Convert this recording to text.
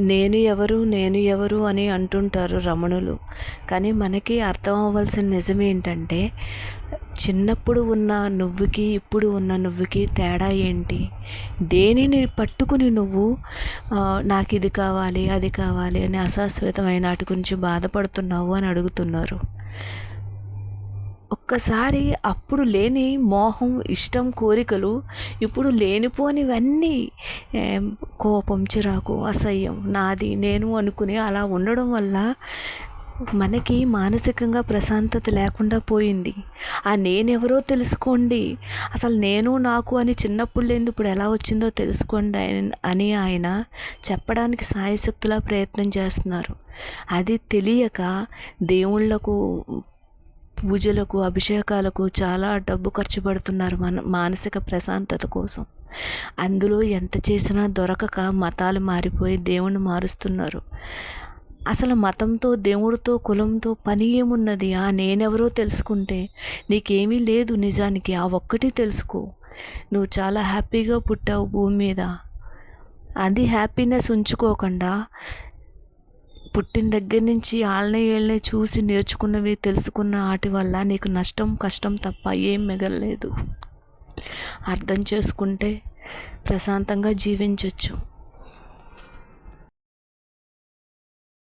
నేను ఎవరు నేను ఎవరు అని అంటుంటారు రమణులు. కానీ మనకి అర్థం అవ్వాల్సిన నిజం ఏంటంటే చిన్నప్పుడు ఉన్న నువ్వుకి ఇప్పుడు ఉన్న నువ్వుకి తేడా ఏంటి? దేనిని పట్టుకుని నువ్వు నాకు ఇది కావాలి అది కావాలి అని అశాశ్వతమైన వాటి గురించి బాధపడుతున్నావు అని అడుగుతున్నారు. ఒక్కసారి అప్పుడు లేని మోహం ఇష్టం కోరికలు ఇప్పుడు లేనిపోనివన్నీ కోపం చిరాకు అసహ్యం నాది నేను అనుకుని అలా ఉండడం వల్ల మనకి మానసికంగా ప్రశాంతత లేకుండా పోయింది. ఆ నేనెవరో తెలుసుకోండి. అసలు నేను నాకు అని చిన్నప్పుడు లేని ఇప్పుడు ఎలా వచ్చిందో తెలుసుకోండి అని ఆయన చెప్పడానికి సాయశక్తులా ప్రయత్నం చేస్తున్నారు. అది తెలియక దేవుళ్ళకు పూజలకు అభిషేకాలకు చాలా డబ్బు ఖర్చు పెడుతున్నారు మన మానసిక ప్రశాంతత కోసం. అందులో ఎంత చేసినా దొరకక మతాలు మారిపోయి దేవుణ్ణి మారుస్తున్నారు. అసలు మతంతో దేవుడితో కులంతో పని ఏమున్నది? ఆ నేనెవరో తెలుసుకుంటే నీకేమీ లేదు నిజానికి. ఆ ఒక్కటి తెలుసుకో. నువ్వు చాలా హ్యాపీగా పుట్టావు భూమి మీద. అది హ్యాపీనెస్ ఉంచుకోకుండా పుట్టిన దగ్గర నుంచి వాళ్ళని వీళ్ళని చూసి నేర్చుకున్నవి తెలుసుకున్న వాటి వల్ల నీకు నష్టం కష్టం తప్ప ఏం మిగలలేదు. అర్థం చేసుకుంటే ప్రశాంతంగా జీవించవచ్చు